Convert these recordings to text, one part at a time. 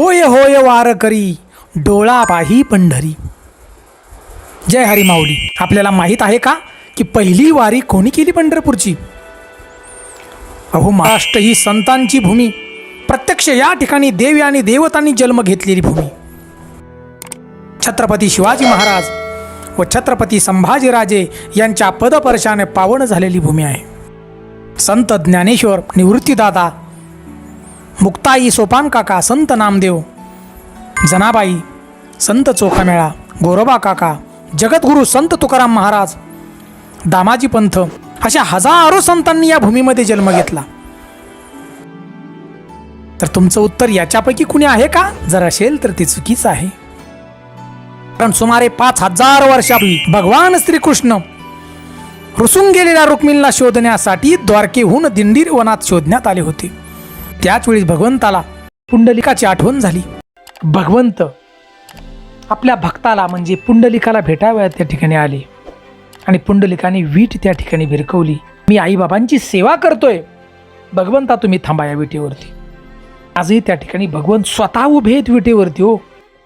होय होय वार करी डोळा पाही पंढरी. जय हरी माऊली. आपल्याला माहीत आहे का की पहिली वारी कोणी केली पंढरपूरची? अहो महाराष्ट्र ही संतांची भूमी. प्रत्यक्ष या ठिकाणी देवी आणि देवतांनी जन्म घेतलेली भूमी. छत्रपती शिवाजी महाराज व छत्रपती संभाजीराजे यांच्या पदपर्शाने पावन झालेली भूमी आहे. संत ज्ञानेश्वर निवृत्तीदादा मुक्ताई सोपान काका संत नामदेव. जनाबाई संत चोखामेळा गोरोबा काका जगद्गुरू संत तुकाराम महाराज. दामाजी पंथ अशा हजारो संतांनी या भूमीमध्ये जन्म घेतला. तर तुमचं उत्तर याच्यापैकी कुणी आहे का? जर असेल तर ते चुकीचं आहे. कारण सुमारे पाच हजार वर्षापूर्वी भगवान श्रीकृष्ण रुसून गेलेल्या रुक्मिणीला शोधण्यासाठी द्वारकेहून दिंडीर वनात शोधण्यात आले होते. त्याच वेळी भगवंताला पुंडलिकाची आठवण झाली. भगवंत आपल्या भक्ताला म्हणजे पुंडलिकाला भेटाव्या त्या ठिकाणी आले. आणि पुंडलिकाने वीट त्या ठिकाणी भिरकवली मी आईबाबांची सेवा करतोय. भगवंता तुम्ही थांबा या विटेवरती. आजही त्या ठिकाणी भगवंत स्वतः उभे आहेत विटेवरती हो.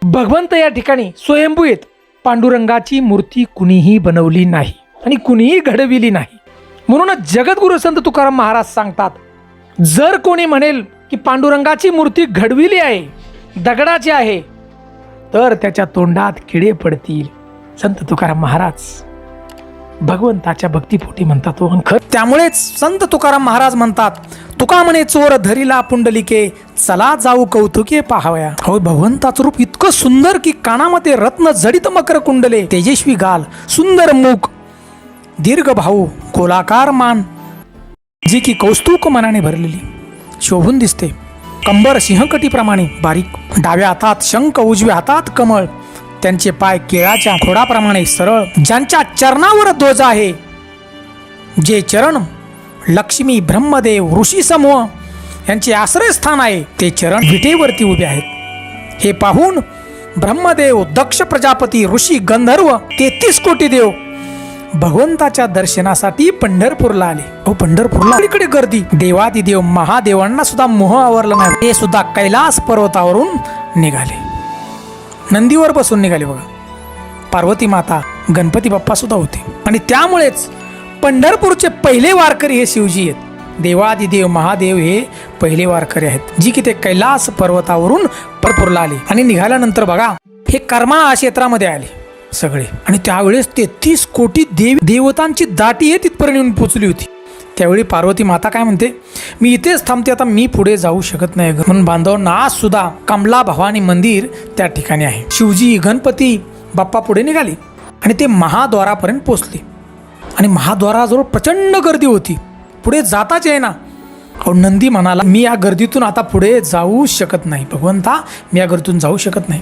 भगवंत या ठिकाणी स्वयंभू आहेत. पांडुरंगाची मूर्ती कुणीही बनवली नाही आणि कुणीही घडविली नाही. म्हणूनच जगद्गुरु संत तुकाराम महाराज सांगतात जर कोणी म्हणेल की पांडुरंगाची मूर्ती घडविली आहे दगडाची आहे तर त्याच्या तोंडात किडे पडतील. संत तुकाराम महाराज भगवंताच्या भक्तीपोटी म्हणतात हो खर त्यामुळेच संत तुकाराम महाराज म्हणतात तुका म्हणे चोर धरीला पुंडलिके चला जाऊ कौतुके पाहावया. हो भगवंताचं रूप इतकं सुंदर की कानामध्ये रत्न जडित मकर कुंडले. तेजस्वी गाल सुंदर मुख दीर्घ भाऊ गोलाकार मान. जी की कौस्तुक मनाने भरलेली शोभून दिसते. कंबर सिंहकटीप्रमाणे बारीक डाव्या हातात शंख उजव्या हातात कमळ त्यांचे पाय केळाच्या खोडाप्रमाणे सरळ ज्यांच्या चरणावर ध्वज आहे. जे चरण लक्ष्मी ब्रह्मदेव ऋषी समूह यांचे आश्रयस्थान आहे ते चरण विटेवरती उभे आहेत. हे पाहून ब्रह्मदेव दक्ष प्रजापती ऋषी गंधर्व तेहतीस कोटी देव भगवंताच्या दर्शनासाठी पंढरपूरला आले. हो पंढरपूरला इकडे गर्दी. देवादिदेव महादेवांना सुद्धा मोह आवरला नाही. ते सुद्धा कैलास पर्वतावरून निघाले. नंदीवर बसून निघाले बघा. पार्वती माता गणपती बाप्पा सुद्धा होते. आणि त्यामुळेच पंढरपूरचे पहिले वारकरी हे शिवजी आहेत. देवादिदेव महादेव हे पहिले वारकरी आहेत. जी की ते कैलास पर्वतावरून परपूरला आले. आणि निघाल्यानंतर बघा हे कर्मा क्षेत्रामध्ये आले. सगळे. आणि त्यावेळेस तेहतीस कोटी देव देवतांची दाटी हे तिथपर्यंत येऊन पोचली होती. त्यावेळी पार्वती माता काय म्हणते? मी इथेच थांबते आता मी पुढे जाऊ शकत नाही म्हणून बांधवांना आज सुद्धा कमला भवानी मंदिर त्या ठिकाणी आहे. शिवजी गणपती बाप्पा पुढे निघाले आणि ते महाद्वारापर्यंत पोचले. आणि महाद्वाराजवळ प्रचंड गर्दी होती. पुढे जाताच येईना. अहो नंदी म्हणाला मी या गर्दीतून आता पुढे जाऊ शकत नाही. भगवंता मी या गर्दीतून जाऊ शकत नाही.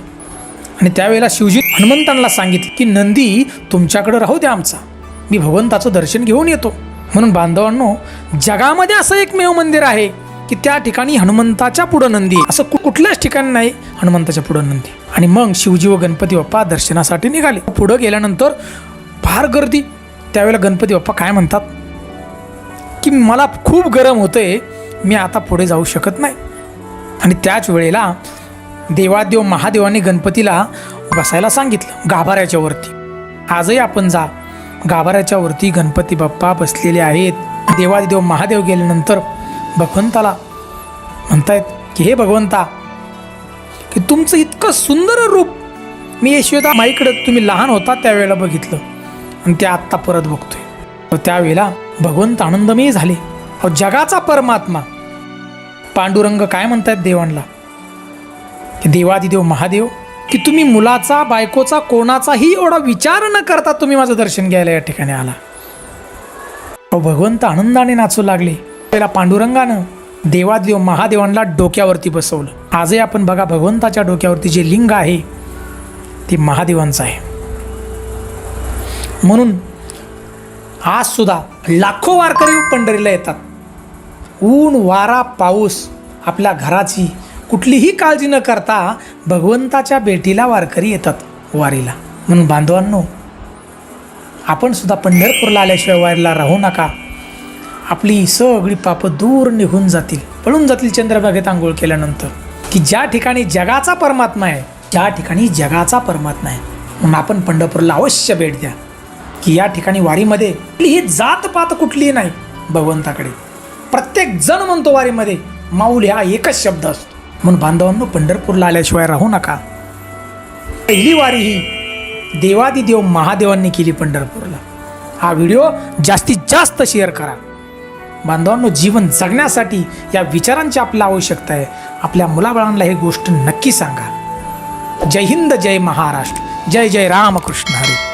आणि त्यावेळेला शिवजी हनुमंतांना सांगितलं की नंदी तुमच्याकडे राहू द्या आमचा. मी भगवंताचं दर्शन घेऊन येतो. म्हणून बांधवांनो जगामध्ये असं एकमेव मंदिर आहे की त्या ठिकाणी हनुमंताच्या पुढं नंदी असं कु- कुठल्याच ठिकाणी नाही हनुमंताच्या पुढं नंदी आणि मग शिवजी व गणपती बाप्पा दर्शनासाठी निघाले. पुढं गेल्यानंतर फार गर्दी. त्यावेळेला गणपती बाप्पा काय म्हणतात? की मला खूप गरम होतंय. मी आता पुढे जाऊ शकत नाही. आणि त्याच वेळेला देवादेव महादेवाने गणपतीला बसायला सांगितलं गाभाऱ्याच्या वरती. आजही आपण जा. गाभाऱ्याच्या वरती गणपती बाप्पा बसलेले आहेत. देवादेव महादेव गेल्यानंतर भगवंताला म्हणतायत की हे भगवंता की तुमचं इतकं सुंदर रूप मी यशोदा माईकडं तुम्ही लहान होता त्यावेळेला बघितलं आणि ते आत्ता परत बघतोय. व त्यावेळेला भगवंत आनंदमयी झाले. अहो जगाचा परमात्मा. पांडुरंग काय म्हणतायत देवांना? देवादिदेव महादेव की तुम्ही मुलाचा बायकोचा कोणाचाही एवढा विचार न करता तुम्ही माझं दर्शन घ्यायला या ठिकाणी आला. अहो भगवंत आनंदाने नाचू लागले. पहिला पांडुरंगानं देवादेव महादेवांना डोक्यावरती बसवलं. आजही आपण बघा भगवंताच्या डोक्यावरती जे लिंग आहे ते महादेवांचं आहे. म्हणून आज सुद्धा लाखो वारकरी पंढरीला येतात. ऊन वारा पाऊस आपल्या घराची कुठलीही काळजी न करता भगवंताच्या भेटीला वारकरी येतात वारीला. म्हणून बांधवांनो आपण सुद्धा पंढरपूरला आल्याशिवाय वारीला राहू नका. आपली सगळी पापं दूर निघून जातील. पळून जातील चंद्रभागेत आंघोळ केल्यानंतर. की ज्या ठिकाणी जगाचा परमात्मा आहे ज्या ठिकाणी जगाचा परमात्मा आहे. म्हणून आपण पंढरपूरला अवश्य भेट द्या. की या ठिकाणी वारीमध्ये ही जातपात कुठलीही नाही भगवंताकडे. प्रत्येक जण म्हणतो वारीमध्ये माऊली हा एकच शब्द असतो. म्हणून बांधवांनो पंढरपूरला आल्याशिवाय राहू नका. पहिली वारी ही देवादिदेव महादेवांनी केली पंढरपूरला. हा व्हिडिओ जास्तीत जास्त शेअर करा. बांधवांनो जीवन जगण्यासाठी या विचारांची आपल्याला आवश्यकता आहे. आपल्या मुलाबाळांना ही गोष्ट नक्की सांगा. जय हिंद जय महाराष्ट्र. जय जय रामकृष्ण हरी.